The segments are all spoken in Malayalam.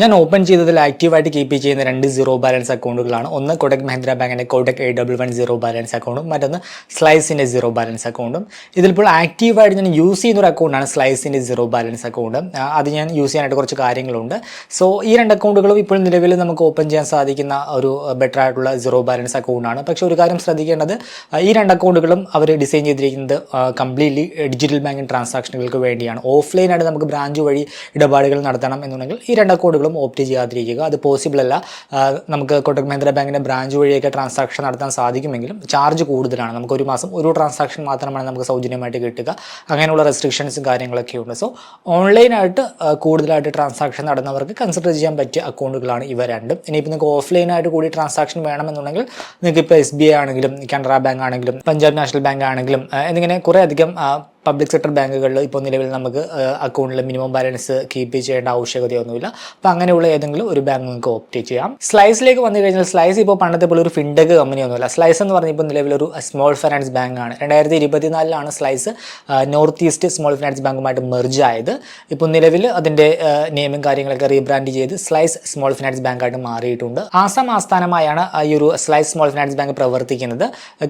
ഞാൻ ഓപ്പൺ ചെയ്തതിൽ ആക്റ്റീവായിട്ട് കീപ്പ് ചെയ്യുന്ന രണ്ട് സീറോ ബാലൻസ് അക്കൗണ്ടുകളാണ് ഒന്ന് കൊടക് മഹീന്ദ്ര ബാങ്കിന്റെ Kotak eight double one zero balance അക്കൗണ്ടും മറ്റൊന്ന് സ്ലൈസിന്റെ സീറോ ബാലൻസ് അക്കൗണ്ടും ഇതിലിപ്പോൾ ആക്റ്റീവായിട്ട് ഞാൻ യൂസ് ചെയ്യുന്ന ഒരു അക്കൗണ്ടാണ് സ്ലൈസിന്റെ സീറോ ബാലൻസ് അക്കൗണ്ട് അത് ഞാൻ യൂസ് ചെയ്യാനായിട്ട് കുറച്ച് കാര്യങ്ങളുണ്ട്. സോ ഈ രണ്ട് അക്കൗണ്ടുകളും ഇപ്പോൾ നിലവിൽ നമുക്ക് ഓപ്പൺ ചെയ്യാൻ സാധിക്കുന്ന ഒരു ബെറ്റർ ആയിട്ടുള്ള സീറോ ബാലൻസ് അക്കൗണ്ടാണ് പക്ഷേ ഒരു കാര്യം ശ്രദ്ധിക്കേണ്ടത് ഈ രണ്ട് അക്കൗണ്ടുകളും അവർ ഡിസൈൻ ചെയ്തിരിക്കുന്നത് കംപ്ലീറ്റ്ലി ഡിജിറ്റൽ ബാങ്കിങ് ട്രാൻസാക്ഷനുകൾക്ക് വേണ്ടിയാണ്. ഓഫ്ലൈനായിട്ട് നമുക്ക് ബ്രാഞ്ച് വഴി ഇടപാടുകൾ നടത്തണം എന്നുണ്ടെങ്കിൽ ഈ രണ്ട് അക്കൗണ്ടുകളും ഓപ്റ്റ് ചെയ്യാതിരിക്കുക. അത് പോസിബിൾ അല്ല. നമുക്ക് കൊട്ടക് മഹീന്ദ്ര ബാങ്കിന്റെ ബ്രാഞ്ച് വഴിയൊക്കെ ട്രാൻസാക്ഷൻ നടത്താൻ സാധിക്കുമെങ്കിലും ചാർജ് കൂടുതലാണ്. നമുക്ക് ഒരു മാസം ഒരു ട്രാൻസാക്ഷൻ മാത്രമാണ് നമുക്ക് സൗജന്യമായിട്ട് കിട്ടുക. അങ്ങനെയുള്ള റെസ്ട്രിക്ഷൻസും കാര്യങ്ങളൊക്കെ ഉണ്ട്. സോ ഓൺലൈനായിട്ട് കൂടുതലായിട്ട് ട്രാൻസാക്ഷൻ നടന്നവർക്ക് കൺസിഡർ ചെയ്യാൻ പറ്റിയ അക്കൗണ്ടുകളാണ് ഇവ രണ്ടും. ഇനിയിപ്പോൾ നിങ്ങൾക്ക് ഓഫ്ലൈനായിട്ട് കൂടി ട്രാൻസാക്ഷൻ വേണമെന്നുണ്ടെങ്കിൽ നിങ്ങൾക്ക് ഇപ്പോൾ എസ് ബി ഐ ആണെങ്കിലും കാനറ ബാങ്ക് ആണെങ്കിലും പഞ്ചാബ് നാഷണൽ ബാങ്ക് ആണെങ്കിലും എന്നിങ്ങനെ കുറേ അധികം പബ്ലിക് സെക്ടർ ബാങ്കുകളിൽ ഇപ്പോൾ നിലവിൽ നമുക്ക് അക്കൗണ്ടിൽ മിനിമം ബാലൻസ് കീപ്പ് ചെയ്യേണ്ട ആവശ്യകതയൊന്നുമില്ല. അപ്പോൾ അങ്ങനെയുള്ള ഏതെങ്കിലും ഒരു ബാങ്ക് നിങ്ങൾക്ക് ഓപ്റ്റ് ചെയ്യാം. സ്ലൈസിലേക്ക് വന്നു കഴിഞ്ഞാൽ സ്ലൈസ് ഇപ്പോൾ പണ്ടത്തെ പോലെ ഒരു ഫിൻടെക് കമ്പനിയൊന്നുമല്ല സ്ലൈസ് എന്ന് പറഞ്ഞാൽ ഇപ്പോൾ നിലവിലൊരു സ്മോൾ ഫിനാൻസ് ബാങ്കാണ് രണ്ടായിരത്തി ഇരുപത്തിനാലിലാണ് Slice North East Small Finance ബാങ്കുമായിട്ട് merge ആയത്. ഇപ്പോൾ നിലവിൽ അതിന്റെ നിയമം കാര്യങ്ങളൊക്കെ റീബ്രാൻഡ് ചെയ്ത് സ്ലൈസ് സ്മോൾ ഫിനാൻസ് ബാങ്കായിട്ട് മാറിയിട്ടുണ്ട്. ആസാം ആസ്ഥാനമായാണ് ഈ ഒരു സ്ലൈസ് സ്മോൾ ഫിനാൻസ് ബാങ്ക് പ്രവർത്തിക്കുന്നത്.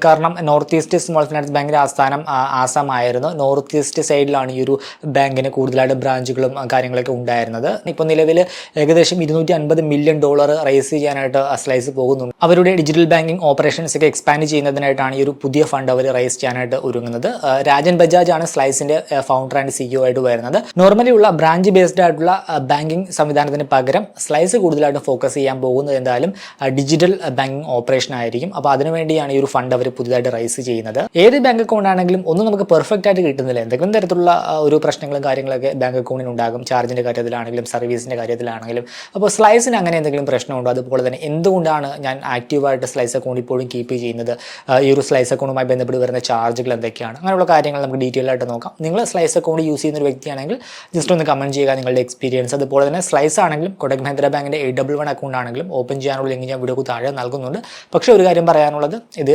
കാരണം നോർത്ത് ഈസ്റ്റ് സ്മോൾ ഫിനാൻസ് ബാങ്കിന്റെ ആസ്ഥാനം ആസാം ആയിരുന്നു നോർത്ത് ഈസ്റ്റ് സൈഡിലാണ് ഈ ഒരു ബാങ്കിന് കൂടുതലായിട്ട് ബ്രാഞ്ചുകളും കാര്യങ്ങളൊക്കെ ഉണ്ടായിരുന്നത്. ഇപ്പോൾ നിലവിൽ ഏകദേശം ഇരുന്നൂറ്റി അൻപത് മില്യൺ ഡോളർ റൈസ് ചെയ്യാനായിട്ട് സ്ലൈസ് പോകുന്നുണ്ട്. അവരുടെ ഡിജിറ്റൽ ബാങ്കിങ് ഓപ്പറേഷൻസ് ഒക്കെ എക്സ്പാൻഡ് ചെയ്യുന്നതിനായിട്ടാണ് ഈ ഒരു പുതിയ ഫണ്ട് അവർ റൈസ് ചെയ്യാനായിട്ട് ഒരുങ്ങുന്നത്. രാജൻ ബജാജ് ആണ് സ്ലൈസിന്റെ ഫൗണ്ടർ ആൻഡ് സിഇഒ ആയിട്ട് വരുന്നത്. നോർമലി ഉള്ള ബ്രാഞ്ച് ബേസ്ഡ് ആയിട്ടുള്ള ബാങ്കിങ് സംവിധാനത്തിന് പകരം സ്ലൈസ് കൂടുതലായിട്ട് ഫോക്കസ് ചെയ്യാൻ പോകുന്നത് എന്തായാലും ഡിജിറ്റൽ ബാങ്കിങ് ഓപ്പറേഷൻ ആയിരിക്കും. അപ്പോൾ അതിനുവേണ്ടിയാണ് ഈ ഒരു ഫണ്ട് അവർ പുതിയതായിട്ട് റൈസ് ചെയ്യുന്നത്. ഏത് ബാങ്ക് അക്കൗണ്ട് ആണെങ്കിലും ഒന്നും നമുക്ക് പെർഫെക്റ്റ് ആയിട്ട് കിട്ടുന്നില്ല. എന്തെങ്കിലും തരത്തിലുള്ള ഒരു പ്രശ്നങ്ങളും കാര്യങ്ങളൊക്കെ ബാങ്ക് അക്കൗണ്ടിന് ഉണ്ടാകും. ചാർജിന്റെ കാര്യത്തിലാണെങ്കിലും സർവീസിന്റെ കാര്യത്തിലാണെങ്കിലും. അപ്പോൾ സ്ലൈസിന് അങ്ങനെ എന്തെങ്കിലും പ്രശ്നമുണ്ടോ? അതുപോലെ തന്നെ എന്തുകൊണ്ടാണ് ഞാൻ ആക്റ്റീവായിട്ട് സ്ലൈസ് അക്കൗണ്ട് ഇപ്പോഴും കീപ്പ് ചെയ്യുന്നത്? ഈ ഒരു സ്ലൈസ് അക്കൗണ്ടുമായി ബന്ധപ്പെട്ട് വരുന്ന ചാർജുകൾ എന്തൊക്കെയാണ്? അങ്ങനെയുള്ള കാര്യങ്ങൾ നമുക്ക് ഡീറ്റെയിൽ ആയിട്ട് നോക്കാം. നിങ്ങൾ സ്ലൈസ് അക്കൗണ്ട് യൂസ് ചെയ്യുന്ന ഒരു വ്യക്തിയാണെങ്കിൽ ജസ്റ്റ് ഒന്ന് കമന്റ് ചെയ്യുക നിങ്ങളുടെ എക്സ്പീരിയൻസ് അതുപോലെ തന്നെ സ്ലൈസ് ആണെങ്കിലും കൊടക് മഹേന്ദ്ര ബാങ്കിന്റെ എ ഡബിൾ വൺ അക്കൗണ്ട് ആണെങ്കിലും ഓപ്പൺ ചെയ്യാനുള്ള ലിങ്ക് ഞാൻ വീഡിയോക്ക് താഴെ നൽകുന്നുണ്ട്. പക്ഷേ ഒരു കാര്യം പറയാനുള്ളത് ഇത്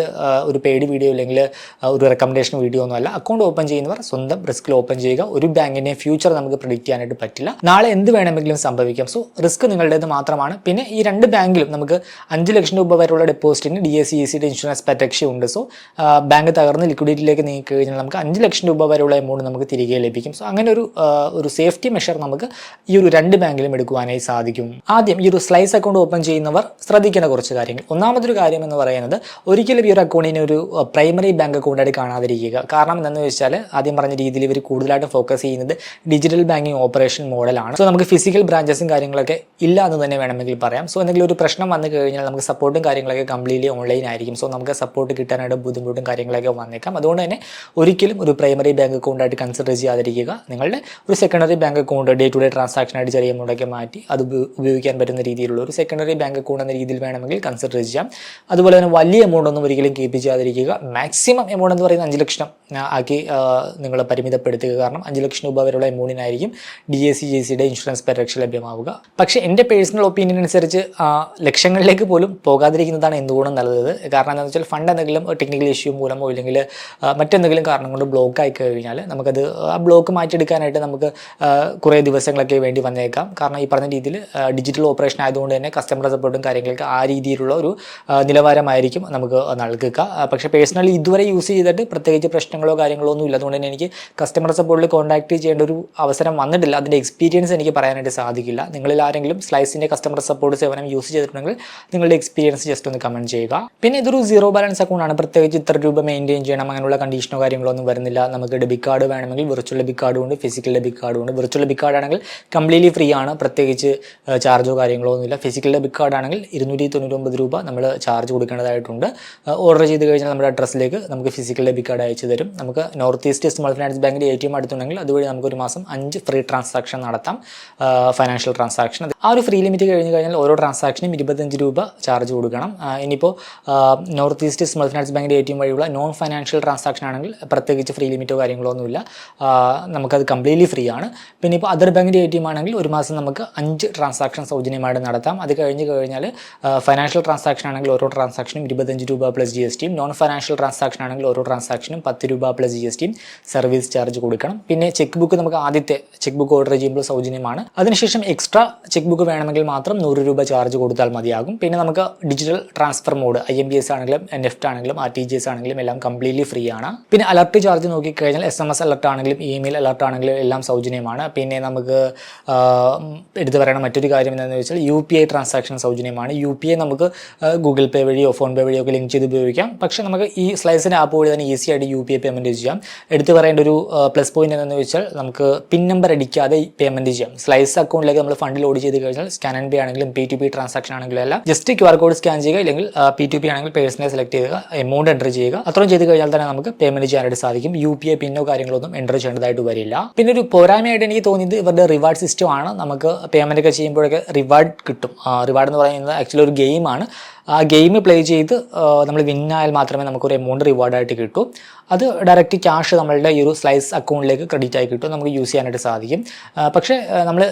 ഒരു പെയ്ഡ് വീഡിയോ അല്ലെങ്കിൽ ഒരു റെക്കമെൻഡേഷൻ വീഡിയോ ഒന്നുമല്ല. അക്കൗണ്ട് ഓപ്പൺ ചെയ്യുന്നവർ സ്വന്തം റിസ്കിൽ ഓപ്പൺ ചെയ്യുക. ഒരു ബാങ്കിന്റെ ഫ്യൂച്ചർ നമുക്ക് പ്രിഡിക്റ്റ് ചെയ്യാനായിട്ട് പറ്റില്ല. നാളെ എന്ത് വേണമെങ്കിലും സംഭവിക്കാം. സോ റിസ്ക് നിങ്ങളുടേത് മാത്രമാണ്. പിന്നെ ഈ രണ്ട് ബാങ്കിലും നമുക്ക് അഞ്ച് ലക്ഷം രൂപ വരെയുള്ള ഡെപ്പോസിറ്റിന് ഡി എസ് സി ഇൻഷുറൻസ് പറ്റക്ഷ ഉണ്ട്. സോ ബാങ്ക് തകർന്ന് ലിക്വിഡിറ്റിയിലേക്ക് നീക്കി കഴിഞ്ഞാൽ നമുക്ക് അഞ്ച് ലക്ഷം രൂപ വരെയുള്ള എമൗണ്ട് നമുക്ക് തിരികെ ലഭിക്കും. സോ അങ്ങനെ ഒരു ഒരു സേഫ്റ്റി മെഷർ നമുക്ക് ഈ ഒരു രണ്ട് ബാങ്കിലും എടുക്കുവാനായി സാധിക്കും. ആദ്യം ഈ ഒരു സ്ലൈസ് അക്കൗണ്ട് ഓപ്പൺ ചെയ്യുന്നവർ ശ്രദ്ധിക്കേണ്ട കുറച്ച് കാര്യങ്ങൾ. ഒന്നാമതൊരു കാര്യം എന്ന് പറയുന്നത് ഒരിക്കലും ഈ ഒരു അക്കൗണ്ടിനെ ഒരു പ്രൈമറി ബാങ്ക് അക്കൗണ്ടായിട്ട് കാണാതിരിക്കുക. കാരണം എന്താണെന്ന് വെച്ചാൽ ആദ്യം പറഞ്ഞ രീതിയിൽ ഇവർ കൂടുതലായിട്ടും ഫോക്കസ് ചെയ്യുന്നത് ഡിജിറ്റൽ ബാങ്കിങ് ഓപ്പറേഷൻ മോഡലാണ് സോ നമുക്ക് ഫിസിക്കൽ ബ്രാഞ്ചസും കാര്യങ്ങളൊക്കെ ഇല്ല എന്ന് തന്നെ വേണമെങ്കിൽ പറയാം. സോ എന്തെങ്കിലും ഒരു പ്രശ്നം വന്നു കഴിഞ്ഞാൽ നമുക്ക് സപ്പോർട്ടും കാര്യങ്ങളൊക്കെ കംപ്ലീറ്റ്ലി ഓൺലൈൻ ആയിരിക്കും. സോ നമുക്ക് സപ്പോർട്ട് കിട്ടാനായിട്ട് ബുദ്ധിമുട്ടും കാര്യങ്ങളൊക്കെ വന്നേക്കാം. അതുകൊണ്ട് തന്നെ ഒരിക്കലും ഒരു പ്രൈമറി ബാങ്ക് അക്കൗണ്ടായിട്ട് കൺസിഡർ ചെയ്യാതിരിക്കുക. നിങ്ങളുടെ ഒരു secondary bank account day to day transaction ആയിട്ട് ചെറിയ മുടക്കി മാറ്റി അത് ഉപയോഗിക്കാൻ പറ്റുന്ന രീതിയിലുള്ള ഒരു സെക്കൻഡറി ബാങ്ക് അക്കൗണ്ട് എന്ന രീതിയിൽ വേണമെങ്കിൽ കൺസിഡർ ചെയ്യാം. അതുപോലെ തന്നെ വലിയ എമൗണ്ട് ഒന്നും ഒരിക്കലും കീപ്പ് ചെയ്യാതിരിക്കുക. മാക്സിമം എമൗണ്ട് എന്ന് പറയുന്നത് അഞ്ച് ലക്ഷം ആക്കി നിങ്ങൾ പരിമിതപ്പെടുത്തുക. കാരണം അഞ്ച് ലക്ഷം രൂപ വരെയുള്ള എമൗണ്ടിനായിരിക്കും ഡി എ സി ജെ സിയുടെ ഇൻഷുറൻസ് പരിരക്ഷ ലഭ്യമാവുക. പക്ഷേ എന്റെ പേഴ്സണൽ ഒപ്പീനിയൻ അനുസരിച്ച് ലക്ഷങ്ങളിലേക്ക് പോലും പോകാതിരിക്കുന്നതാണ് എന്തുകൊണ്ടും നല്ലത്. കാരണം എന്താണെന്ന് വെച്ചാൽ ഫണ്ട് എന്തെങ്കിലും ടെക്നിക്കൽ ഇഷ്യൂ മൂലമോ ഇല്ലെങ്കിൽ മറ്റെന്തെങ്കിലും കാരണം കൊണ്ട് ബ്ലോക്ക് ആയി കഴിഞ്ഞാൽ നമുക്കത് ആ ബ്ലോക്ക് മാറ്റിയെടുക്കാനായിട്ട് നമുക്ക് കുറേ ദിവസങ്ങളൊക്കെ വേണ്ടി വന്നേക്കാം. കാരണം ഈ പറഞ്ഞ രീതിയിൽ ഡിജിറ്റൽ ഓപ്പറേഷൻ ആയതുകൊണ്ട് തന്നെ കസ്റ്റമർ സപ്പോർട്ടും കാര്യങ്ങളൊക്കെ ആ രീതിയിലുള്ള ഒരു നിലവാരമായിരിക്കും നമുക്ക് നൽകുക. പക്ഷേ പേഴ്സണലി ഇതുവരെ യൂസ് ചെയ്തിട്ട് പ്രത്യേകിച്ച് പ്രശ്നങ്ങളോ കാര്യങ്ങളോ ഒന്നും അതുകൊണ്ട് തന്നെ എനിക്ക് കസ്റ്റമർ സപ്പോർട്ടിൽ കോൺടാക്ട് ചെയ്യേണ്ട ഒരു അവസരം വന്നിട്ടില്ല. അതിന്റെ എക്സ്പീരിയൻസ് എനിക്ക് പറയാനായിട്ട് സാധിക്കില്ല. നിങ്ങളിൽ ആരെങ്കിലും സ്ലൈസിന്റെ കസ്റ്റമർ സപ്പോർട്ട് സേവനം യൂസ് ചെയ്തിട്ടുണ്ടെങ്കിൽ നിങ്ങളുടെ എക്സ്പീരിയൻസ് ജസ്റ്റ് ഒന്ന് കമന്റ് ചെയ്യുക. പിന്നെ ഇതൊരു സീറോ ബാലൻസ് അക്കൗണ്ടാണ് പ്രത്യേകിച്ച് ഇത്ര രൂപ മെയിന്റെയിൻ ചെയ്യണം അങ്ങനെയുള്ള കണ്ടീഷനോ കാര്യങ്ങളോ ഒന്നും വരുന്നില്ല. നമുക്ക് ഡെബിറ്റ് കാർഡ് വേണമെങ്കിൽ വെർച്വൽ ഡെബിറ്റ് കാർഡ് ഉണ്ട് ഫിസിക്കൽ ഡെബിറ്റ് കാർഡ് ഉണ്ട്. വിർച്വൽ ഡെബിറ്റ് കാർഡ് ആണെങ്കിൽ കംപ്ലീറ്റ്ലി ഫ്രീ ആണ്. പ്രത്യേകിച്ച് ചാർജോ കാര്യങ്ങളോ ഒന്നുമില്ല. ഫിസിക്കൽ ഡെബിറ്റ് കാർഡ് ആണെങ്കിൽ ഇരുന്നൂറ്റി തൊണ്ണൂറ്റൊമ്പത് രൂപ നമ്മൾ ചാർജ് കൊടുക്കേണ്ടതായിട്ടുണ്ട്. ഓർഡർ ചെയ്ത് കഴിഞ്ഞാൽ നമ്മുടെ അഡ്രസ്സിലേക്ക് നമുക്ക് ഫിസിക്കൽ ഡെബിറ്റ് കാർഡ് അയച്ചു തരും. നമുക്ക് നോർത്ത് ഈസ്റ്റ് സ്മോൾ ഫിനാൻസ് ബാങ്കിന്റെ എ ടി എം അടുത്തുണ്ടെങ്കിൽ അതുവഴി നമുക്ക് ഒരു മാസം അഞ്ച് ഫ്രീ ട്രാൻസാക്ഷൻ നടത്താം ഫൈനാൻഷ്യൽ ട്രാൻസാക്ഷൻ ആ ഒരു ഫ്രീ ലിമിറ്റ് കഴിഞ്ഞ് കഴിഞ്ഞാൽ ഓരോ ട്രാൻസാക്ഷനും ഇരുപത്തഞ്ച് രൂപ ചാർജ് കൊടുക്കണം. ഇനിയിപ്പോൾ നോർത്ത് ഈസ്റ്റ് സ്മോൾ ഫിനാൻസ് ബാങ്കിന്റെ എ ടി എം വഴിയുള്ള നോൺ ഫൈനാൻഷ്യൽ ട്രാൻസാക്ഷൻ ആണെങ്കിൽ പ്രത്യേകിച്ച് ഫ്രീ ലിമിറ്റോ കാര്യങ്ങളോ ഒന്നുമില്ല. നമുക്കത് കംപ്ലീറ്റ്ലി ഫ്രീ ആണ്. പിന്നെ ഇപ്പോൾ അതർ ബാങ്കിന്റെ എ ടി എം ആണെങ്കിൽ ഒരു മാസം നമുക്ക് അഞ്ച് ട്രാൻസാക്ഷൻ സൗജന്യമായിട്ട് നടത്താം. അത് കഴിഞ്ഞ് കഴിഞ്ഞാൽ ഫൈനാൻഷ്യൽ ട്രാൻസാക്ഷൻ ആണെങ്കിൽ ഓരോ ട്രാൻസാക്ഷനും ഇരുപത്തഞ്ച് രൂപ പ്ലസ് ജി എസ് ടിയും നോൺ ഫൈനാൻഷ്യൽ ട്രാൻസാക്ഷൻ ആണെങ്കിൽ ഓരോ ട്രാൻസാക്ഷനും പത്ത് രൂപ പ്ലസ് ജി എസ് ടിയും സർവീസ് ചാർജ് കൊടുക്കണം. പിന്നെ ചെക്ക് ബുക്ക് നമുക്ക് ആദ്യത്തെ ചെക്ക് ബുക്ക് ഓർഡർ ചെയ്യുമ്പോൾ സൗജന്യമാണ്. അതിനുശേഷം എക്സ്ട്രാ ചെക്ക് ബുക്ക് വേണമെങ്കിൽ മാത്രം നൂറ് രൂപ ചാർജ് കൊടുത്താൽ മതിയാകും. പിന്നെ നമുക്ക് digital transfer mode I M B S ആണെങ്കിലും നെഫ്റ്റ് ആണെങ്കിലും ആർ ടി ജി എസ് ആണെങ്കിലും എല്ലാം കംപ്ലീറ്റ്ലി ഫ്രീ ആണ്. പിന്നെ അലർട്ട് ചാർജ് നോക്കിക്കഴിഞ്ഞാൽ എസ് എം എസ് അലർട്ട് ആണെങ്കിലും ഇമെയിൽ അലർട്ട് ആണെങ്കിലും എല്ലാം സൗജന്യമാണ്. പിന്നെ നമുക്ക് എടുത്തു പറയണ മറ്റൊരു കാര്യം എന്താണെന്ന് വെച്ചാൽ യു പി ഐ ട്രാൻസാക്ഷൻ സൗജന്യമാണ്. യു പി ഐ നമുക്ക് ഗൂഗിൾ പേ വഴിയോ ഫോൺ പേ വഴിയോ ഒക്കെ ലിങ്ക് ചെയ്ത് ഉപയോഗിക്കാം. പക്ഷേ നമുക്ക് ഈ സ്ലൈസിന്റെ ആപ്പ് വഴി തന്നെ ഈസി ആയിട്ട് യു പി ഐ പേയ്മെന്റ് ചെയ്യാം. എടുത്തു പറയേണ്ട ഒരു പ്ലസ് പോയിന്റ് എന്താണെന്ന് വെച്ചാൽ നമുക്ക് പിൻ നമ്പർ അടിക്കാതെ പേയ്മെന്റ് ചെയ്യാം. സ്ലൈസ് അക്കൗണ്ടിലേക്ക് നമ്മൾ ഫണ്ട് ലോഡ് ചെയ്ത് കഴിഞ്ഞാൽ സ്കാൻ ആൻഡ് പേ ആണെങ്കിലും പി ടു പി ട്രാൻസാക്ഷൻ ആണെങ്കിലും അല്ല just Q R code scan ചെയ്യുക അല്ലെങ്കിൽ പി ടു പി ആണെങ്കിൽ പേഴ്സണെ സെലക്ട് ചെയ്യുക എമൗണ്ട് എന്റർ ചെയ്യുക. അത്രയും ചെയ്ത് കഴിഞ്ഞാൽ തന്നെ നമുക്ക് പേയ്മെന്റ് ചെയ്യാനായിട്ട് സാധിക്കും. യു പി ഐ പിന്നോ കാര്യങ്ങളൊന്നും എന്റർ ചെയ്യേണ്ടതായിട്ട് വരില്ല. പിന്നെ ഒരു പോരായ്മയായിട്ട് എനിക്ക് തോന്നിയത് ഇവരുടെ റിവാർഡ് സിസ്റ്റം ആണ്. നമുക്ക് പേയ്മെന്റ് ഒക്കെ ചെയ്യുമ്പോഴൊക്കെ റിവാർഡ് കിട്ടും. റിവാർഡ് എന്ന് പറയുന്നത് ആക്ച്വലി ഒരു ഗെയിമാണ് ആ ഗെയിം പ്ലേ ചെയ്ത് നമ്മൾ വിന്നായാൽ മാത്രമേ നമുക്കൊരു എമൗണ്ട് റിവാർഡായിട്ട് കിട്ടൂ. അത് ഡയറക്റ്റ് ക്യാഷ് നമ്മളുടെ ഈ ഒരു സ്ലൈസ് അക്കൗണ്ടിലേക്ക് ക്രെഡിറ്റ് ആയി കിട്ടും. നമുക്ക് യൂസ് ചെയ്യാനായിട്ട് സാധിക്കും. പക്ഷേ നമ്മൾ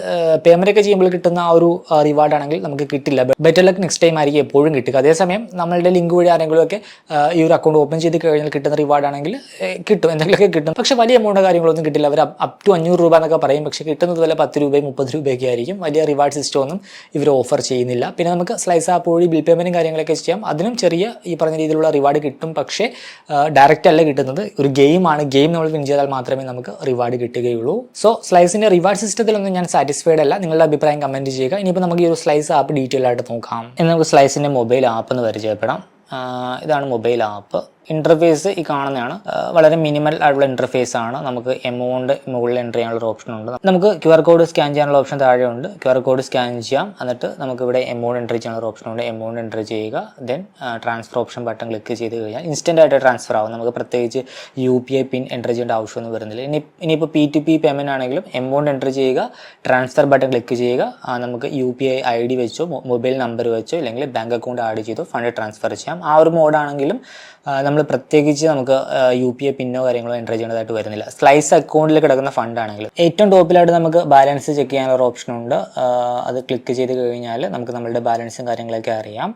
പേയ്മെന്റ് ഒക്കെ ചെയ്യുമ്പോൾ കിട്ടുന്ന ആ ഒരു റിവാർഡ് ആണെങ്കിൽ നമുക്ക് കിട്ടില്ല. ബെറ്റർ ലക്ക് നെക്സ്റ്റ് ടൈം ആയിരിക്കും എപ്പോഴും കിട്ടുക. അതേസമയം നമ്മളുടെ ലിങ്ക് വഴി ആരെങ്കിലും ഒക്കെ ഈ ഒരു അക്കൗണ്ട് ഓപ്പൺ ചെയ്ത് കഴിഞ്ഞാൽ കിട്ടുന്ന റിവാർഡ് ആണെങ്കിൽ കിട്ടും. എന്തെങ്കിലുമൊക്കെ കിട്ടും. പക്ഷേ വലിയ എമൗണ്ട് കാര്യങ്ങളൊന്നും കിട്ടില്ല. അവർ അപ് ടു അഞ്ഞൂറ് രൂപ എന്നൊക്കെ പറയും. പക്ഷേ കിട്ടുന്നത് വല്ല പത്ത് രൂപയും മുപ്പത് രൂപയൊക്കെ ആയിരിക്കും. വലിയ റിവാർഡ് സിസ്റ്റം ഒന്നും ഇവർ ഓഫർ ചെയ്യുന്നില്ല. പിന്നെ നമുക്ക് സ്ലൈസ് ആപ്പ് വഴി ബിൽ പേയ്മെന്റും കാര്യങ്ങളൊക്കെ ചെയ്യാം. അതിനും ചെറിയ ഈ പറഞ്ഞ രീതിയിലുള്ള റിവാർഡ് കിട്ടും. പക്ഷേ ഡയറക്റ്റ് അല്ല കിട്ടുന്നത്. ഒരു ഗെയിമാണ് ഗെയിം നമ്മൾ വിൻ ചെയ്താൽ മാത്രമേ നമുക്ക് റിവാർഡ് കിട്ടുകയുള്ളൂ. സോ സ്ലൈസിന്റെ റിവാർഡ് സിസ്റ്റത്തിലൊന്നും ഞാൻ സാറ്റിസ്ഫൈഡ് അല്ല. നിങ്ങളുടെ അഭിപ്രായം കമന്റ് ചെയ്യുക. ഇനിയിപ്പോൾ നമുക്ക് ഈ ഒരു സ്ലൈസ് ആപ്പ് ഡീറ്റെയിൽ ആയിട്ട് നോക്കാം. ഇനി നമുക്ക് സ്ലൈസിന്റെ മൊബൈൽ ആപ്പ് എന്ന് പരിചയപ്പെടാം. ഇതാണ് മൊബൈൽ ആപ്പ് ഇന്റർഫേസ് ഈ കാണുന്നതാണ്. വളരെ മിനിമൽ ആയിട്ടുള്ള ഇന്റർഫേസ് ആണ്. നമുക്ക് എമൗണ്ട് മുകളിൽ എന്റർ ചെയ്യാനുള്ള ഓപ്ഷൻ ഉണ്ട്. നമുക്ക് ക്യു ആർ കോഡ് സ്കാൻ ചെയ്യാനുള്ള ഓപ്ഷൻ താഴെ ഉണ്ട് ക്യു ആർ കോഡ് സ്കാൻ ചെയ്യാം. എന്നിട്ട് നമുക്ക് ഇവിടെ എമൗണ്ട് എന്റർ ചെയ്യാനുള്ള ഓപ്ഷൻ ഉണ്ട്. എമൗണ്ട് എന്റർ ചെയ്യുക. Then transfer option button click ചെയ്ത് കഴിഞ്ഞാൽ ഇൻസ്റ്റന്റ് ആയിട്ട് ട്രാൻസ്ഫർ ആവും. നമുക്ക് പ്രത്യേകിച്ച് U P I PIN enter ചെയ്യേണ്ട ആവശ്യമൊന്നും വരുന്നില്ല. ഇനി ഇനിയിപ്പോൾ പി ടു പി പേയ്മെന്റ് ആണെങ്കിലും എമൗണ്ട് എന്റർ ചെയ്യുക. ട്രാൻസ്ഫർ ബട്ടൺ ക്ലിക്ക് ചെയ്യുക. നമുക്ക് U P I I D വെച്ചോ മൊബൈൽ നമ്പർ വെച്ചോ അല്ലെങ്കിൽ ബാങ്ക് അക്കൗണ്ട് ആഡ് ചെയ്തോ ഫണ്ട് ട്രാൻസ്ഫർ ചെയ്യാം. ആ ഒരു മോഡാണെങ്കിലും നമ്മൾ പ്രത്യേകിച്ച് നമുക്ക് യു പി ഐ പിന്നോ കാര്യങ്ങളോ എന്റർ ചെയ്യേണ്ടതായിട്ട് വരുന്നില്ല. സ്ലൈസ് അക്കൗണ്ടിൽ കിടക്കുന്ന ഫണ്ട് ആണെങ്കിലും. ഏറ്റവും ടോപ്പിലായിട്ട് നമുക്ക് ബാലൻസ് ചെക്ക് ചെയ്യാനുള്ള ഓപ്ഷൻ ഉണ്ട്. അത് ക്ലിക്ക് ചെയ്ത് കഴിഞ്ഞാൽ നമുക്ക് നമ്മളുടെ ബാലൻസും കാര്യങ്ങളൊക്കെ അറിയാം.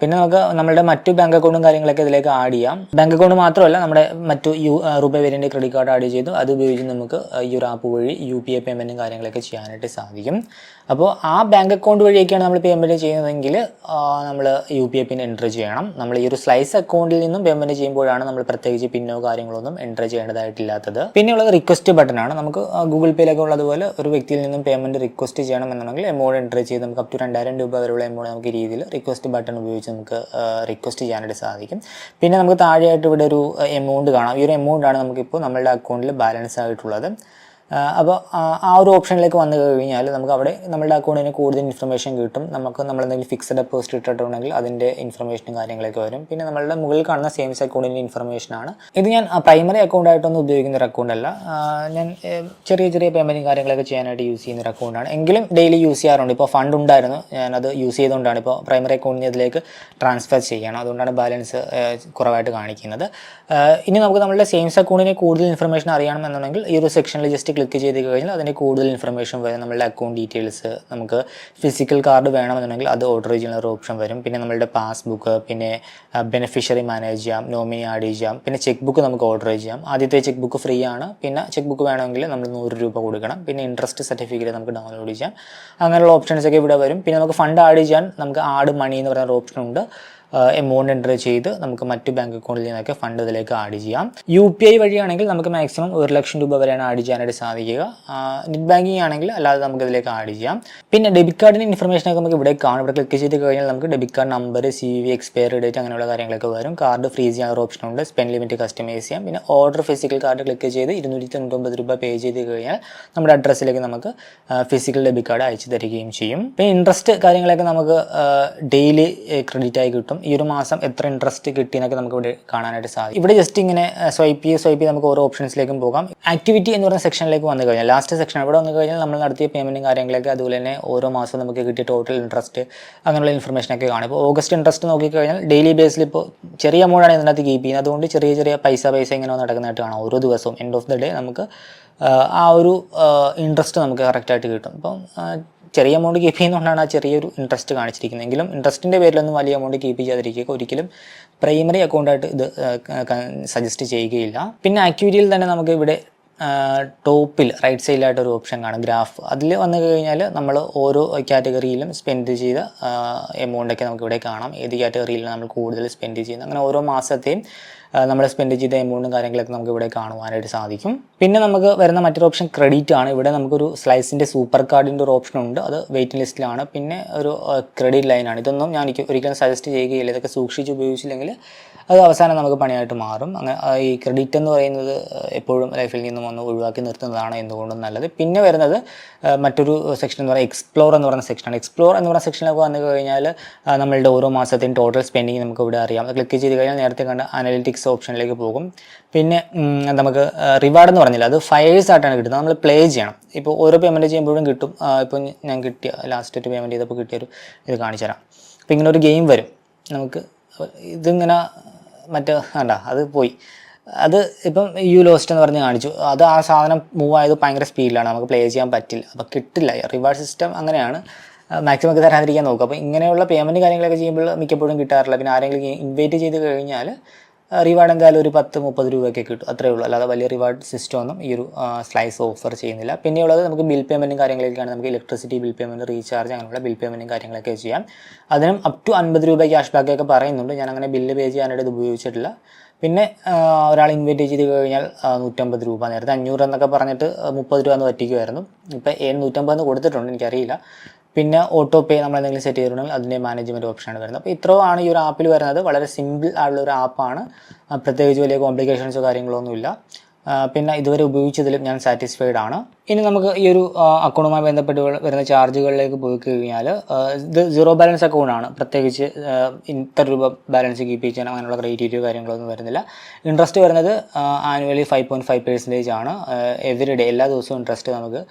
പിന്നെ നമുക്ക് നമ്മുടെ മറ്റു ബാങ്ക് അക്കൗണ്ടും കാര്യങ്ങളൊക്കെ ഇതിലേക്ക് ആഡ് ചെയ്യാം. ബാങ്ക് അക്കൗണ്ട് മാത്രമല്ല നമ്മുടെ മറ്റു U RuPay variant credit card add ചെയ്തു. അത് ഉപയോഗിച്ച് നമുക്ക് ഈ ഒരു ആപ്പ് വഴി യു പി ഐ പേയ്മെന്റും കാര്യങ്ങളൊക്കെ ചെയ്യാനായിട്ട് സാധിക്കും. അപ്പോൾ ആ ബാങ്ക് അക്കൗണ്ട് വഴിയൊക്കെയാണ് നമ്മൾ പേയ്മെന്റ് ചെയ്യുന്നതെങ്കിൽ നമ്മൾ U P I PIN enter ചെയ്യണം. നമ്മൾ ഈ ഒരു സ്ലൈസ് അക്കൗണ്ടിൽ നിന്നും പേയ്മെന്റ് ചെയ്യുമ്പോഴാണ് നമ്മൾ പ്രത്യേകിച്ച് പിന്നോ കാര്യങ്ങളൊന്നും എന്റർ ചെയ്യേണ്ടതായിട്ടില്ലാത്തത്. പിന്നെയുള്ളത് റിക്വസ്റ്റ് ബട്ടണാണ് നമുക്ക് ഗൂഗിൾ പേയിലൊക്കെ ഉള്ളതുപോലെ ഒരു വ്യക്തിയിൽ നിന്നും പേയ്മെന്റ് റിക്വസ്റ്റ് ചെയ്യണം എന്നുണ്ടെങ്കിൽ എമൗണ്ട് എന്റർ ചെയ്ത് നമുക്ക് അപ് ടു രണ്ടായിരം രൂപ വരെയുള്ള എമൗണ്ട് നമുക്ക് രീതിയിൽ റിക്വസ്റ്റ് ബട്ടൺ ഉപയോഗിച്ച് നമുക്ക് റിക്വസ്റ്റ് ചെയ്യാനായിട്ട് സാധിക്കും. പിന്നെ നമുക്ക് താഴെയായിട്ട് ഇവിടെ ഒരു എമൗണ്ട് കാണാം. ഈ ഒരു എമൗണ്ട് ആണ് നമുക്കിപ്പോൾ നമ്മളുടെ അക്കൗണ്ടിൽ ബാലൻസ് ആയിട്ടുള്ളത്. അപ്പോൾ ആ ഒരു ഓപ്ഷനിലേക്ക് വന്നു കഴിഞ്ഞാൽ നമുക്ക് അവിടെ നമ്മുടെ അക്കൗണ്ടിന് കൂടുതൽ ഇൻഫർമേഷൻ കിട്ടും. നമുക്ക് നമ്മൾ എന്തെങ്കിലും ഫിക്സഡ് ഡെപ്പോസിറ്റ് ഇട്ടിട്ടുണ്ടെങ്കിൽ അതിന്റെ ഇൻഫർമേഷനും കാര്യങ്ങളൊക്കെ വരും. പിന്നെ നമ്മളുടെ മുകളിൽ കാണുന്ന സേവിങ്സ് അക്കൗണ്ടിന്റെ ഇൻഫർമേഷനാണ് ഇത് ഞാൻ പ്രൈമറി അക്കൗണ്ട് ആയിട്ടൊന്നും ഉപയോഗിക്കുന്ന ഒരു അക്കൗണ്ട് അല്ല. ഞാൻ ചെറിയ ചെറിയ പേയ്മെന്റും കാര്യങ്ങളൊക്കെ ചെയ്യാനായിട്ട് യൂസ് ചെയ്യുന്ന ഒരു അക്കൗണ്ടാണ് എങ്കിലും ഡെയിലി യൂസ് ചെയ്യാറുണ്ട്. ഇപ്പോൾ ഫണ്ട് ഉണ്ടായിരുന്നു. ഞാനത് യൂസ് ചെയ്തുകൊണ്ടാണ് ഇപ്പോൾ പ്രൈമറി അക്കൗണ്ടിന് ഇതിലേക്ക് ട്രാൻസ്ഫർ ചെയ്യണം. അതുകൊണ്ടാണ് ബാലൻസ് കുറവായിട്ട് കാണിക്കുന്നത്. ഇനി നമുക്ക് നമ്മുടെ സേവിങ്സ് അക്കൗണ്ടിനെ കൂടുതൽ ഇൻഫർമേഷൻ അറിയണമെന്നുണ്ടെങ്കിൽ ഈ ഒരു സെക്ഷനിൽ ജസ്റ്റ് ക്ലിക്ക് ചെയ്ത് കഴിഞ്ഞാൽ അതിന്റെ കൂടുതൽ ഇൻഫർമേഷൻ വരും. നമ്മളുടെ അക്കൗണ്ട് ഡീറ്റെയിൽസ് നമുക്ക് ഫിസിക്കൽ കാർഡ് വേണമെന്നുണ്ടെങ്കിൽ അത് ഓർഡർ ചെയ്യുന്ന ഒരു ഓപ്ഷൻ വരും. പിന്നെ നമ്മളുടെ പാസ്ബുക്ക് പിന്നെ ബെനിഫിഷ്യറി മാനേജ് ചെയ്യാം നോമിനി ആഡ് ചെയ്യാം പിന്നെ ചെക്ക് ബുക്ക് നമുക്ക് ഓർഡർ ചെയ്യാം. ആദ്യത്തെ ചെക്ക് ബുക്ക് ഫ്രീ ആണ്. പിന്നെ ചെക്ക് ബുക്ക് വേണമെങ്കിൽ നമ്മൾ നൂറ് രൂപ കൊടുക്കണം. പിന്നെ ഇൻട്രസ്റ്റ് സർട്ടിഫിക്കറ്റ് നമുക്ക് ഡൗൺലോഡ് ചെയ്യാം. അങ്ങനെയുള്ള ഓപ്ഷൻസ് ഒക്കെ ഇവിടെ വരും. പിന്നെ നമുക്ക് ഫണ്ട് ആഡ് ചെയ്യാൻ നമുക്ക് ആഡ് മണി എന്ന് പറയുന്ന ഒരു ഓപ്ഷൻ ഉണ്ട്. എമൗണ്ട് എന്റർ ചെയ്ത് നമുക്ക് മറ്റു ബാങ്ക് അക്കൗണ്ടിൽ നിന്നൊക്കെ ഫണ്ട് ഇതിലേക്ക് ആഡ് ചെയ്യാം. യു പി ഐ വഴിയാണെങ്കിൽ നമുക്ക് മാക്സിമം ഒരു ലക്ഷം രൂപ വരെയാണ് ആഡ് ചെയ്യാനായിട്ട് സാധിക്കുക. നെറ്റ് ബാങ്കിങ് ആണെങ്കിൽ അല്ലാതെ നമുക്ക് ഇതിലേക്ക് ആഡ് ചെയ്യാം. പിന്നെ ഡെബിറ്റ് കാർഡിന്റെ ഇൻഫർമേഷൻ ഒക്കെ നമുക്ക് ഇവിടെ കാണും. ഇവിടെ ക്ലിക്ക് ചെയ്ത് കഴിഞ്ഞാൽ നമുക്ക് debit card number C V expiry date അങ്ങനെയുള്ള കാര്യങ്ങളൊക്കെ വരും. കാർഡ് ഫ്രീസ് ചെയ്യാൻ ഒരു ഓപ്ഷൻ ഉണ്ട്. സ്പെൻഡ് ലിമിറ്റ് കസ്റ്റമൈസ് ചെയ്യാം. പിന്നെ ഓർഡർ ഫിസിക്കൽ കാർഡ് ക്ലിക്ക് ചെയ്ത് ഇരുന്നൂറ്റി തൊണ്ണൂറ്റൊമ്പത് രൂപ പേ ചെയ്ത് കഴിഞ്ഞാൽ നമ്മുടെ അഡ്രസ്സിലേക്ക് നമുക്ക് ഫിസിക്കൽ ഡെബിറ്റ് കാർഡ് അയച്ചു തരികയും ചെയ്യും. പിന്നെ ഇൻട്രസ്റ്റ് കാര്യങ്ങളൊക്കെ നമുക്ക് ഡെയിലി ക്രെഡിറ്റ് ആയി കിട്ടും. ഈ ഒരു മാസം എത്ര ഇൻട്രസ്റ്റ് കിട്ടി എന്നൊക്കെ നമുക്ക് ഇവിടെ കാണാനായിട്ട് സാധിക്കും. ഇവിടെ ജസ്റ്റ് ഇങ്ങനെ സ്വൈപ്പ് ചെയ്ത് സ്വൈപ്പ് ചെയ്ത് നമുക്ക് ഓരോ ഓപ്ഷൻസിലേക്കും പോകാം. ആക്ടിവിറ്റി എന്ന് പറയുന്ന സെക്ഷനിലേക്ക് വന്നു കഴിഞ്ഞാൽ ലാസ്റ്റ് സെക്ഷൻ ഇവിടെ വന്നു കഴിഞ്ഞാൽ നമ്മൾ നടത്തിയ പേയ്മെന്റും കാര്യങ്ങളൊക്കെ അതുപോലെ തന്നെ ഓരോ മാസം നമുക്ക് കിട്ടിയ ടോട്ടൽ ഇൻട്രസ്റ്റ് അങ്ങനെയുള്ള ഇൻഫർമേഷനൊക്കെ കാണും. ഇപ്പോൾ ഓഗസ്റ്റ് ഇൻട്രസ്റ്റ് നോക്കിക്കഴിഞ്ഞാൽ ഡെയിലി ബേസിൽ ഇപ്പോൾ ചെറിയ എമൗണ്ടാണ് ഇതിനകത്ത് കീപ്പ് ചെയ്യുന്നത്. അതുകൊണ്ട് ചെറിയ ചെറിയ പൈസ പൈസ ഇങ്ങനെ നടക്കുന്നതായിട്ട് കാണാം. ഓരോ ദിവസവും എൻഡ് ഓഫ് ദ ഡേ നമുക്ക് ആ, ഒരു ഇൻട്രസ്റ്റ് നമുക്ക് കറക്റ്റായിട്ട് കിട്ടും. ഇപ്പം ചെറിയ എമൗണ്ട് കീപ്പ് ചെയ്യുന്നതുകൊണ്ടാണ് ആ ചെറിയൊരു ഇൻട്രസ്റ്റ് കാണിച്ചിരിക്കുന്നത്. എങ്കിലും ഇൻട്രസ്റ്റിന്റെ പേരിലൊന്നും വലിയ എമൗണ്ട് കീപ്പ് ചെയ്യാതിരിക്കുക ഒരിക്കലും പ്രൈമറി അക്കൗണ്ടായിട്ട് ഇത് സജസ്റ്റ് ചെയ്യുകയില്ല. പിന്നെ ആക്യൂരിയിൽ തന്നെ നമുക്ക് ഇവിടെ ടോപ്പിൽ റൈറ്റ് സൈഡിലായിട്ട് ഒരു ഓപ്ഷൻ കാണും. ഗ്രാഫ് അതിൽ വന്നു കഴിഞ്ഞാൽ നമ്മൾ ഓരോ കാറ്റഗറിയിലും സ്പെൻഡ് ചെയ്ത എമൗണ്ടൊക്കെ നമുക്ക് ഇവിടെ കാണാം. ഏത് കാറ്റഗറിയിലാണ് നമ്മൾ കൂടുതൽ സ്പെൻഡ് ചെയ്യുന്നത്? അങ്ങനെ ഓരോ മാസത്തെയും നമ്മൾ സ്പെൻഡ് ചെയ്ത എമൗണ്ടും കാര്യങ്ങളൊക്കെ നമുക്ക് ഇവിടെ കാണുവാനായിട്ട് സാധിക്കും. പിന്നെ നമുക്ക് വരുന്ന മറ്റൊരു ഓപ്ഷൻ ക്രെഡിറ്റ് ആണ്. ഇവിടെ നമുക്കൊരു സ്ലൈസിന്റെ സൂപ്പർ കാർഡിന്റെ ഒരു ഓപ്ഷൻ ഉണ്ട്. അത് വെയിറ്റിംഗ് ലിസ്റ്റിലാണ് പിന്നെ ഒരു ക്രെഡിറ്റ് ലൈനാണ് ഇതൊന്നും ഞാൻ എനിക്ക് ഒരിക്കലും സജസ്റ്റ് ചെയ്യുകയില്ല. ഇതൊക്കെ സൂക്ഷിച്ച് ഉപയോഗിച്ചില്ലെങ്കിൽ അത് അവസാനം നമുക്ക് പണിയായിട്ട് മാറും. അങ്ങനെ ഈ ക്രെഡിറ്റ് എന്ന് പറയുന്നത് എപ്പോഴും ലൈഫിൽ നിന്നും ഒന്ന് ഒഴിവാക്കി നിർത്തുന്നതാണ് എന്തുകൊണ്ടും നല്ലത്. പിന്നെ വരുന്നത് മറ്റൊരു സെക്ഷൻ എന്ന് പറയുന്നത് എക്സ്പ്ലോർ എന്ന് പറയുന്ന സെക്ഷനാണ് എക്സ്പ്ലോർ എന്ന് പറയുന്ന സെക്ഷനിലൊക്കെ വന്നു കഴിഞ്ഞാൽ നമ്മളുടെ ഓരോ മാസത്തെയും ടോട്ടൽ സ്പെൻഡിങ് നമുക്ക് ഇവിടെ അറിയാം. ക്ലിക്ക് ചെയ്ത് കഴിഞ്ഞാൽ നേരത്തെ കണ്ട അനലിറ്റിക്സ് ഓപ്ഷനിലേക്ക് പോകും. പിന്നെ നമുക്ക് റിവാർഡ് എന്ന് പറഞ്ഞില്ല അത് ഫയേഴ്സ് ആയിട്ടാണ് കിട്ടുന്നത്. നമ്മൾ പ്ലേ ചെയ്യണം. ഇപ്പോൾ ഓരോ പേയ്മെന്റ് ചെയ്യുമ്പോഴും കിട്ടും. ഇപ്പോൾ ഞാൻ കിട്ടിയ ലാസ്റ്റ് ഒരു പേയ്മെന്റ് ചെയ്തപ്പോൾ കിട്ടിയൊരു ഇത് കാണിച്ചു തരാം. അപ്പോൾ ഇങ്ങനെ ഒരു ഗെയിം വരും. നമുക്ക് ഇതിങ്ങനെ മറ്റേ വേണ്ട അത് പോയി. അത് ഇപ്പം യു ലോസ്റ്റ് എന്ന് പറഞ്ഞ് കാണിച്ചു. അത് ആ സാധനം മൂവ് ആയത് ഭയങ്കര സ്പീഡിലാണ് നമുക്ക് പ്ലേ ചെയ്യാൻ പറ്റില്ല. അപ്പോൾ കിട്ടില്ല. റിവാർഡ് സിസ്റ്റം അങ്ങനെയാണ്. മാക്സിമം ഒക്കെ തരാതിരിക്കാൻ നോക്കുക. അപ്പോൾ ഇങ്ങനെയുള്ള പേയ്മെന്റ് കാര്യങ്ങളൊക്കെ ചെയ്യുമ്പോൾ മിക്കപ്പോഴും കിട്ടാറില്ല. പിന്നെ ആരെങ്കിലും ഇൻവൈറ്റ് ചെയ്ത് കഴിഞ്ഞാൽ റിവാർഡ് എന്തായാലും ഒരു പത്ത് മുപ്പത് രൂപയൊക്കെ കിട്ടും. അത്രേ ഉള്ളൂ. അല്ലാതെ വലിയ റിവാർഡ് സിസ്റ്റം ഒന്നും ഈ ഒരു സ്ലൈസ് ഓഫർ ചെയ്യുന്നില്ല. പിന്നെയുള്ളത് നമുക്ക് ബിൽ പേയ്മെന്റും കാര്യങ്ങളൊക്കെയാണ് നമുക്ക് ഇലക്ട്രിസിറ്റി ബിൽ പേയ്മെന്റ് റീചാർജ് അങ്ങനെയുള്ള ബിൽ പേയ്മെന്റും കാര്യങ്ങളൊക്കെ ചെയ്യാം. അതിനും അപ് ടു അൻപത് രൂപ ക്യാഷ് ബാക്ക് ഒക്കെ പറയുന്നുണ്ട്. ഞാൻ അങ്ങനെ ബില്ല് പേ ചെയ്യാനായിട്ട് ഇത് ഉപയോഗിച്ചിട്ടില്ല. പിന്നെ ഒരാൾ ഇൻവൈറ്റ് ചെയ്ത് കഴിഞ്ഞാൽ നൂറ്റമ്പത് രൂപ നേരത്തെ അഞ്ഞൂറ് എന്നൊക്കെ പറഞ്ഞിട്ട് മുപ്പത് രൂപ എന്ന് പറ്റിക്കുമായിരുന്നു ഇപ്പോൾ ഏഴ് നൂറ്റമ്പതെന്ന് കൊടുത്തിട്ടുണ്ട്. എനിക്കറിയില്ല. പിന്നെ ഓട്ടോ പേ നമ്മൾ എന്തെങ്കിലും സെറ്റ് ചെയ്തിട്ടുണ്ടെങ്കിൽ അതിന്റെ മാനേജ്മെന്റ് ഓപ്ഷനാണ് വരുന്നത്. അപ്പോൾ ഇത്രയാണ് ഈ ഒരു ആപ്പിൽ വരുന്നത്. വളരെ സിമ്പിൾ ആയിട്ടുള്ള ഒരു ആപ്പാണ് പ്രത്യേകിച്ച് വലിയ കോംപ്ലിക്കേഷൻസോ കാര്യങ്ങളോ ഒന്നുമില്ല. പിന്നെ ഇതുവരെ ഉപയോഗിച്ചതിലും ഞാൻ സാറ്റിസ്ഫൈഡ് ആണ്. ഇനി നമുക്ക് ഈ ഒരു അക്കൗണ്ടുമായി ബന്ധപ്പെട്ട് വരുന്ന ചാർജുകളിലേക്ക് പോയി കഴിഞ്ഞാൽ ഇത് സീറോ ബാലൻസ് അക്കൗണ്ടാണ് പ്രത്യേകിച്ച് ഇത്ര രൂപ ബാലൻസ് കീപ്പ് ചെയ്യാൻ അങ്ങനെയുള്ള ക്രൈറ്റീരിയ കാര്യങ്ങളൊന്നും വരുന്നില്ല. ഇൻട്രസ്റ്റ് വരുന്നത് annually five point five percentage ആണ്. എവറി ഡേ എല്ലാ ദിവസവും ഇൻട്രസ്റ്റ് നമുക്ക്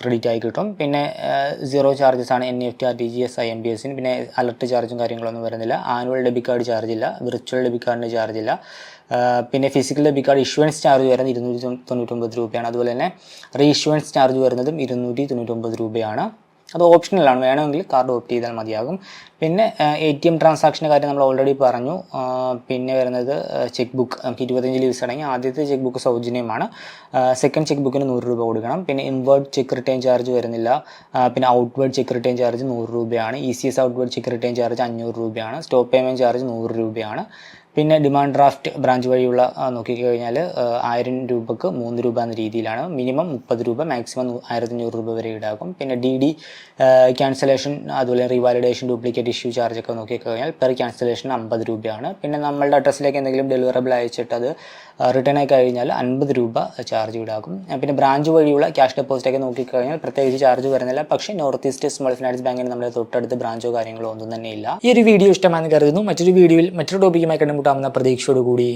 ക്രെഡിറ്റ് ആയി കിട്ടും. പിന്നെ സീറോ ചാർജസ് ആണ് N F T R T G S I M B എസിന് പിന്നെ അലർട്ട് ചാർജും കാര്യങ്ങളൊന്നും വരുന്നില്ല. ആനുവൽ ഡെബിറ്റ് കാർഡ് ചാർജ് ഇല്ല. വിർച്വൽ ഡെബിറ്റ് കാർഡിന്റെ ചാർജ് ഇല്ല. പിന്നെ physical debit card issuance charge വരുന്നത് ഇരുന്നൂറ്റി തൊണ്ണൂ- തൊണ്ണൂറ്റൊമ്പത് രൂപയാണ്. അതുപോലെ തന്നെ റീ ചാർജ് വരുന്നതും ഇരുന്നൂറ്റി തൊണ്ണൂറ്റൊമ്പത് രൂപയാണ്. അത് ഓപ്ഷണലാണ് വേണമെങ്കിൽ കാർഡ് ഓപ്റ്റ് ചെയ്താൽ മതിയാകും. പിന്നെ എ ടി എം ട്രാൻസാക്ഷന്റെ കാര്യം നമ്മൾ ഓൾറെഡി പറഞ്ഞു. പിന്നെ വരുന്നത് ചെക്ക് ബുക്ക് നമുക്ക് ഇരുപത്തഞ്ച് ലീവ്സ് ആണെങ്കിൽ ആദ്യത്തെ ചെക്ക് ബുക്ക് സൗജന്യമാണ്. സെക്കൻഡ് ചെക്ക് ബുക്കിന് നൂറ് രൂപ കൊടുക്കണം. പിന്നെ ഇൻവേർഡ് ചെക്ക് റിട്ടേൺ ചാർജ് വരുന്നില്ല. പിന്നെ ഔട്ട്വേർഡ് ചെക്ക് റിട്ടേൺ ചാർജ് നൂറ് രൂപയാണ്. E C S outward cheque return charge അഞ്ഞൂറ് രൂപയാണ്. സ്റ്റോപ്പ് പേയ്മെന്റ് ചാർജ് നൂറ് രൂപയാണ്. പിന്നെ ഡിമാൻഡ് ഡ്രാഫ്റ്റ് ബ്രാഞ്ച് വഴിയുള്ള നോക്കിക്കഴിഞ്ഞാൽ ആയിരം രൂപക്ക് മൂന്ന് രൂപ എന്ന രീതിയിലാണ്. മിനിമം മുപ്പത് രൂപ മാക്സിമം ആയിരത്തി അഞ്ഞൂറ് രൂപ വരെ ഈടാക്കും. പിന്നെ ഡി ഡി ക്യാൻസലേഷൻ അതുപോലെ റീവാലിഡേഷൻ ഡ്യൂപ്ലിക്കേറ്റ് ഇഷ്യൂ ചാർജ് ഒക്കെ നോക്കിക്കഴിഞ്ഞാൽ പെർ ക്യാൻസലേഷൻ അമ്പത് രൂപയാണ്. പിന്നെ നമ്മളുടെ അഡ്രസ്സിലേക്ക് എന്തെങ്കിലും ഡെലിവറബിൾ അയച്ചിട്ട് അത് റിട്ടേൺ ആയി കഴിഞ്ഞാൽ അൻപത് രൂപ ചാർജ് ഈടാക്കും. പിന്നെ ബ്രാഞ്ച് വഴിയുള്ള ക്യാഷ് ഡെപ്പോസിറ്റ് ഒക്കെ നോക്കിക്കഴിഞ്ഞാൽ പ്രത്യേകിച്ച് ചാർജ് വരുന്നില്ല. പക്ഷേ നോർത്ത് ഈസ്റ്റ് സ്മോൾ ഫിനാൻസ് ബാങ്കിന് നമ്മുടെ തൊട്ടടുത്ത് ബ്രാഞ്ചോ കാര്യങ്ങളോ ഒന്നും തന്നെ ഇല്ല. ഈ ഒരു വീഡിയോ ഇഷ്ടമാണെന്ന് കരുതുന്നു. മറ്റൊരു വീഡിയോയിൽ മറ്റൊരു ടോപ്പിക്കുമായി കണ്ടുമുട്ടാമെന്ന പ്രതീക്ഷയോടുകൂടി.